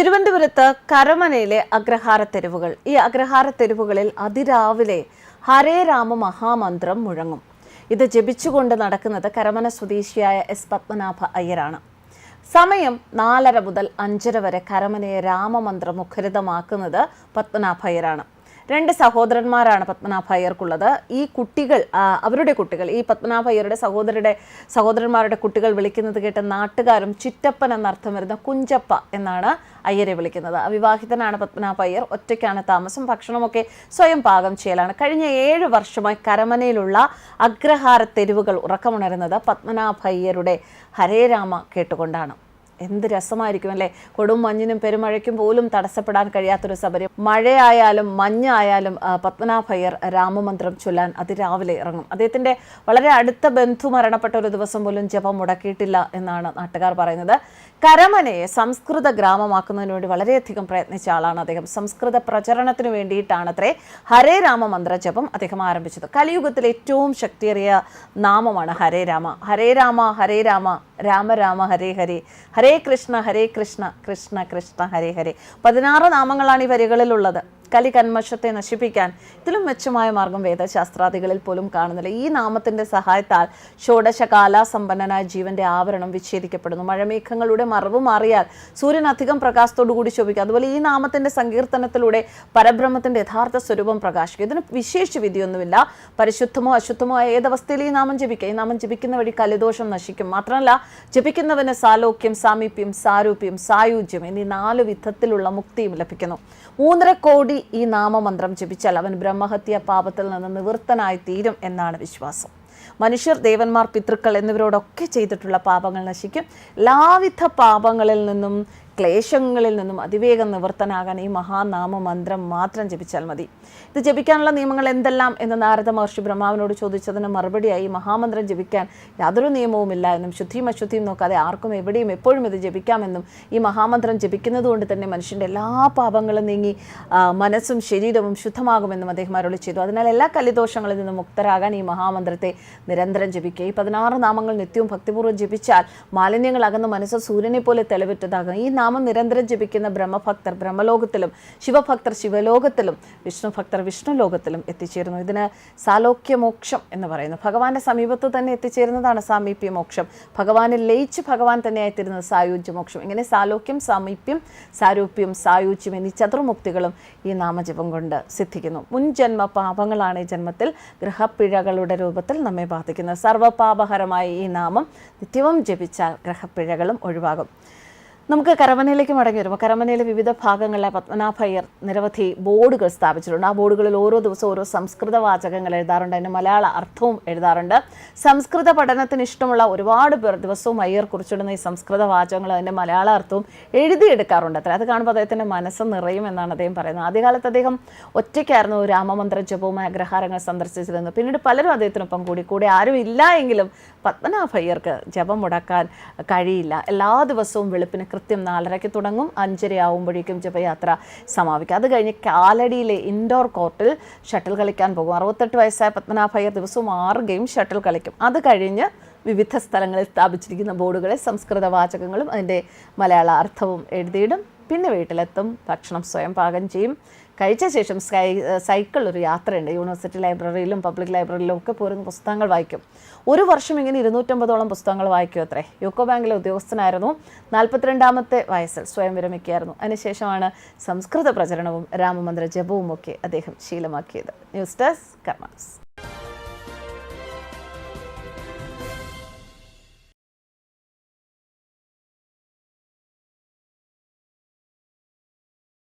തിരുവനന്തപുരത്ത് കരമനയിലെ അഗ്രഹാര തെരുവുകൾ. ഈ അഗ്രഹാര തെരുവുകളിൽ അതിരാവിലെ ഹരേ രാമ മഹാമന്ത്രം മുഴങ്ങും. ഇത് ജപിച്ചുകൊണ്ട് നടക്കുന്നത് കരമന സ്വദേശിയായ എസ് പത്മനാഭ അയ്യരാണ്. സമയം നാലര മുതൽ അഞ്ചര വരെ കരമനയെ രാമമന്ത്രം മുഖരിതമാക്കുന്നത് പത്മനാഭ അയ്യരാണ്. രണ്ട് സഹോദരന്മാരാണ് പത്മനാഭ അയ്യർക്കുള്ളത് ഈ കുട്ടികൾ അവരുടെ കുട്ടികൾ ഈ പത്മനാഭ അയ്യരുടെ സഹോദരരുടെ സഹോദരന്മാരുടെ കുട്ടികൾ വിളിക്കുന്നത് കേട്ട് നാട്ടുകാരും ചിറ്റപ്പൻ എന്നർത്ഥം വരുന്ന കുഞ്ചപ്പ എന്നാണ് അയ്യരെ വിളിക്കുന്നത്. അവിവാഹിതനാണ് പത്മനാഭ അയ്യർ ഒറ്റയ്ക്കാണ് താമസം ഭക്ഷണമൊക്കെ സ്വയം പാകം ചെയ്യലാണ്. കഴിഞ്ഞ ഏഴ് വർഷമായി കരമനയിലുള്ള അഗ്രഹാര തെരുവുകൾ ഉറക്കമുണരുന്നത് പത്മനാഭ അയ്യരുടെ ഹരേ രാമ കേട്ടുകൊണ്ടാണ്. എന്ത് രസമായിരിക്കും അല്ലേ? കൊടും മഞ്ഞിനും പെരുമഴയ്ക്കും പോലും തടസ്സപ്പെടാൻ കഴിയാത്തൊരു സബരം മഴയായാലും മഞ്ഞായാലും പത്മനാഭയ്യർ രാമമന്ത്രം ചൊല്ലാൻ അതിരാവിലെ ഇറങ്ങും. അദ്ദേഹത്തിന്റെ വളരെ അടുത്ത ബന്ധു മരണപ്പെട്ട ഒരു ദിവസം പോലും ജപം മുടക്കിയിട്ടില്ല എന്നാണ് നാട്ടുകാർ പറയുന്നത്. കരമനയെ സംസ്കൃത ഗ്രാമമാക്കുന്നതിന് വേണ്ടി വളരെയധികം പ്രയത്നിച്ച ആളാണ് അദ്ദേഹം. സംസ്കൃത പ്രചരണത്തിന് വേണ്ടിയിട്ടാണത്രേ ഹരേ രാമ മന്ത്ര ജപം അദ്ദേഹം ആരംഭിച്ചത്. കലിയുഗത്തിലെ ഏറ്റവും ശക്തിയേറിയ നാമമാണ് ഹരേ രാമ. ഹരേ രാമ ഹരേ രാമ രാമ രാമ ഹരേ ഹരേ. ഹരേ കൃഷ്ണ ഹരേ കൃഷ്ണ കൃഷ്ണ കൃഷ്ണ ഹരേ ഹരേ. പതിനാറ് നാമങ്ങളാണ് ഈ വരികളിലുള്ളത്. കലി കന്മഷത്തെ നശിപ്പിക്കാൻ ഇതിലും മെച്ചമായ മാർഗം വേദശാസ്ത്രാദികളിൽ പോലും കാണുന്നില്ല. ഈ നാമത്തിന്റെ സഹായത്താൽ ഷോഡശകാല സമ്പന്നനായ ജീവന്റെ ആവരണം വിച്ഛേദിക്കപ്പെടുന്നു. മഴമേഘങ്ങളുടെ മറവ് മാറിയാൽ സൂര്യൻ അധികം പ്രകാശത്തോടു കൂടി ശോഭിക്കും. അതുപോലെ ഈ നാമത്തിന്റെ സങ്കീർത്തനത്തിലൂടെ പരബ്രഹ്മത്തിന്റെ യഥാർത്ഥ സ്വരൂപം പ്രകാശിക്കും. ഇതിന് വിശേഷ വിധിയൊന്നുമില്ല. പരിശുദ്ധമോ അശുദ്ധമോ ഏതവസ്ഥയിൽ ഈ നാമം ജപിക്കുക. ഈ നാമം ജപിക്കുന്ന വഴി കലിദോഷം നശിക്കും. മാത്രമല്ല ജപിക്കുന്നവന് സാലോക്യം സാമീപ്യം സാരൂപ്യം സായുജ്യം എന്നീ നാല് വിധത്തിലുള്ള മുക്തിയും ലഭിക്കുന്നു. മൂന്നര കോടി ഈ നാമമന്ത്രം ജപിച്ചാൽ അവൻ ബ്രഹ്മഹത്യ പാപത്തിൽ നിന്ന് നിവൃത്തനായി തീരും എന്നാണ് വിശ്വാസം. മനുഷ്യർ ദേവന്മാർ പിതൃക്കൾ എന്നിവരോടൊക്കെ ചെയ്തിട്ടുള്ള പാപങ്ങൾ നശിക്കും. എല്ലാവിധ പാപങ്ങളിൽ നിന്നും ക്ലേശങ്ങളിൽ നിന്നും അതിവേഗം നിവർത്തനാകാൻ ഈ മഹാനാമ മന്ത്രം മാത്രം ജപിച്ചാൽ മതി. ഇത് ജപിക്കാനുള്ള നിയമങ്ങൾ എന്തെല്ലാം? എന്ന് നാരദ മഹർഷി ബ്രഹ്മാവിനോട് ചോദിച്ചതിന് മറുപടിയായി മഹാമന്ത്രം ജപിക്കാൻ യാതൊരു നിയമവുമില്ല എന്നും ശുദ്ധിയും അശുദ്ധിയും നോക്കാതെ ആർക്കും എവിടെയും എപ്പോഴും ഇത് ജപിക്കാമെന്നും ഈ മഹാമന്ത്രം ജപിക്കുന്നത് കൊണ്ട് തന്നെ മനുഷ്യന്റെ എല്ലാ പാപങ്ങളും നീങ്ങി മനസ്സും ശരീരവും ശുദ്ധമാകുമെന്നും അദ്ദേഹം അരുളി ചെയ്തു. അതിനാൽ എല്ലാ കലിദോഷങ്ങളിൽ നിന്നും മുക്തരാകാൻ ഈ മഹാമന്ത്രത്തെ നിരന്തരം ജപിക്കുക. ഈ പതിനാറ് നാമങ്ങൾ നിത്യവും ഭക്തിപൂർവം ജപിച്ചാൽ മാലിന്യങ്ങൾ അകന്ന് മനസ്സ് സൂര്യനെ പോലെ തെളിവിറ്റതാകും ഈ നിരന്തരം ജപിക്കുന്ന ബ്രഹ്മഭക്തർ ബ്രഹ്മലോകത്തിലും ശിവഭക്തർ ശിവലോകത്തിലും വിഷ്ണു ഭക്തർ വിഷ്ണു ലോകത്തിലും എത്തിച്ചേരുന്നു. ഇതിന് സാലോക്യമോക്ഷം എന്ന് പറയുന്നു. ഭഗവാന്റെ സമീപത്ത് തന്നെ എത്തിച്ചേരുന്നതാണ് സാമീപ്യമോക്ഷം ഭഗവാനെ ലയിച്ച് ഭഗവാൻ തന്നെയായിത്തീരുന്നത് സായുജ്യമോക്ഷം ഇങ്ങനെ സാലോക്യം സാമീപ്യം സാരൂപ്യം സായുജ്യം എന്നീ ചതുർമുക്തികളും ഈ നാമജപം കൊണ്ട് സിദ്ധിക്കുന്നു. മുൻ ജന്മ പാപങ്ങളാണ് ഈ ജന്മത്തിൽ ഗ്രഹപ്പിഴകളുടെ രൂപത്തിൽ നമ്മെ ബാധിക്കുന്നത്. സർവപാപഹരമായ ഈ നാമം നിത്യവും ജപിച്ചാൽ ഗ്രഹപ്പിഴകളും ഒഴിവാകും. നമുക്ക് കരമനയിലേക്ക് മടങ്ങി വരുമ്പോൾ കരമനയിലെ വിവിധ ഭാഗങ്ങളിലെ പത്മനാഭയ്യർ നിരവധി ബോർഡുകൾ സ്ഥാപിച്ചിട്ടുണ്ട്. ആ ബോർഡുകളിൽ ഓരോ ദിവസവും ഓരോ സംസ്കൃത വാചകങ്ങൾ എഴുതാറുണ്ട്. അതിന് മലയാള അർത്ഥവും എഴുതാറുണ്ട്. സംസ്കൃത പഠനത്തിന് ഇഷ്ടമുള്ള ഒരുപാട് പേർ ദിവസവും അയ്യർ കുറിച്ചിടുന്ന ഈ സംസ്കൃത വാചകങ്ങൾ അതിന്റെ മലയാള അർത്ഥവും എഴുതിയെടുക്കാറുണ്ട്. അത്ര. അത് കാണുമ്പോൾ അദ്ദേഹത്തിന്റെ മനസ്സ് നിറയും എന്നാണ് അദ്ദേഹം പറയുന്നത്. ആദ്യകാലത്ത് അദ്ദേഹം ഒറ്റയ്ക്കായിരുന്നു രാമമന്ത്ര ജപവും അഗ്രഹാരങ്ങൾ സന്ദർശിച്ചിരുന്നു പിന്നീട് പലരും അദ്ദേഹത്തിനൊപ്പം കൂടി. കൂടെ ആരും ഇല്ല എങ്കിലും പത്മനാഭയ്യർക്ക് ജപം മുടക്കാൻ കഴിയില്ല. എല്ലാ ദിവസവും വെളുപ്പിന് കൃത്യം നാലരയ്ക്ക് തുടങ്ങും. അഞ്ചര ആവുമ്പോഴേക്കും ജപയാത്ര സമാപിക്കും. അത് കഴിഞ്ഞ് കാലടിയിലെ ഇൻഡോർ കോർട്ടിൽ ഷട്ടിൽ കളിക്കാൻ പോകും. അറുപത്തെട്ട് വയസ്സായ പത്മനാഭയ്യർ ദിവസവും ആറ് ഗെയിം ഷട്ടിൽ കളിക്കും. അത് കഴിഞ്ഞ് വിവിധ സ്ഥലങ്ങളിൽ സ്ഥാപിച്ചിരിക്കുന്ന ബോർഡുകളെ സംസ്കൃത വാചകങ്ങളും അതിന്റെ മലയാള അർത്ഥവും എഴുതിയിടും. പിന്നെ വീട്ടിലെത്തും. ഭക്ഷണം സ്വയം പാകം ചെയ്യും. കഴിച്ച ശേഷം സ്കൈ സൈക്കിൾ ഒരു യാത്രയുണ്ട്. യൂണിവേഴ്സിറ്റി ലൈബ്രറിയിലും പബ്ലിക് ലൈബ്രറിയിലും ഒക്കെ പോരുന്ന പുസ്തകങ്ങൾ വായിക്കും. ഒരു വർഷം ഇങ്ങനെ ഇരുന്നൂറ്റമ്പതോളം പുസ്തകങ്ങൾ വായിക്കും അത്രേ. യൂക്കോ ബാങ്കിലെ ഉദ്യോഗസ്ഥനായിരുന്നു. നാൽപ്പത്തിരണ്ടാമത്തെ വയസ്സിൽ സ്വയം വിരമിക്കുകയായിരുന്നു. അതിനുശേഷമാണ് സംസ്കൃത പ്രചരണവും രാമമന്ത്ര ജപവും ഒക്കെ അദ്ദേഹം ശീലമാക്കിയത്. News desk karmas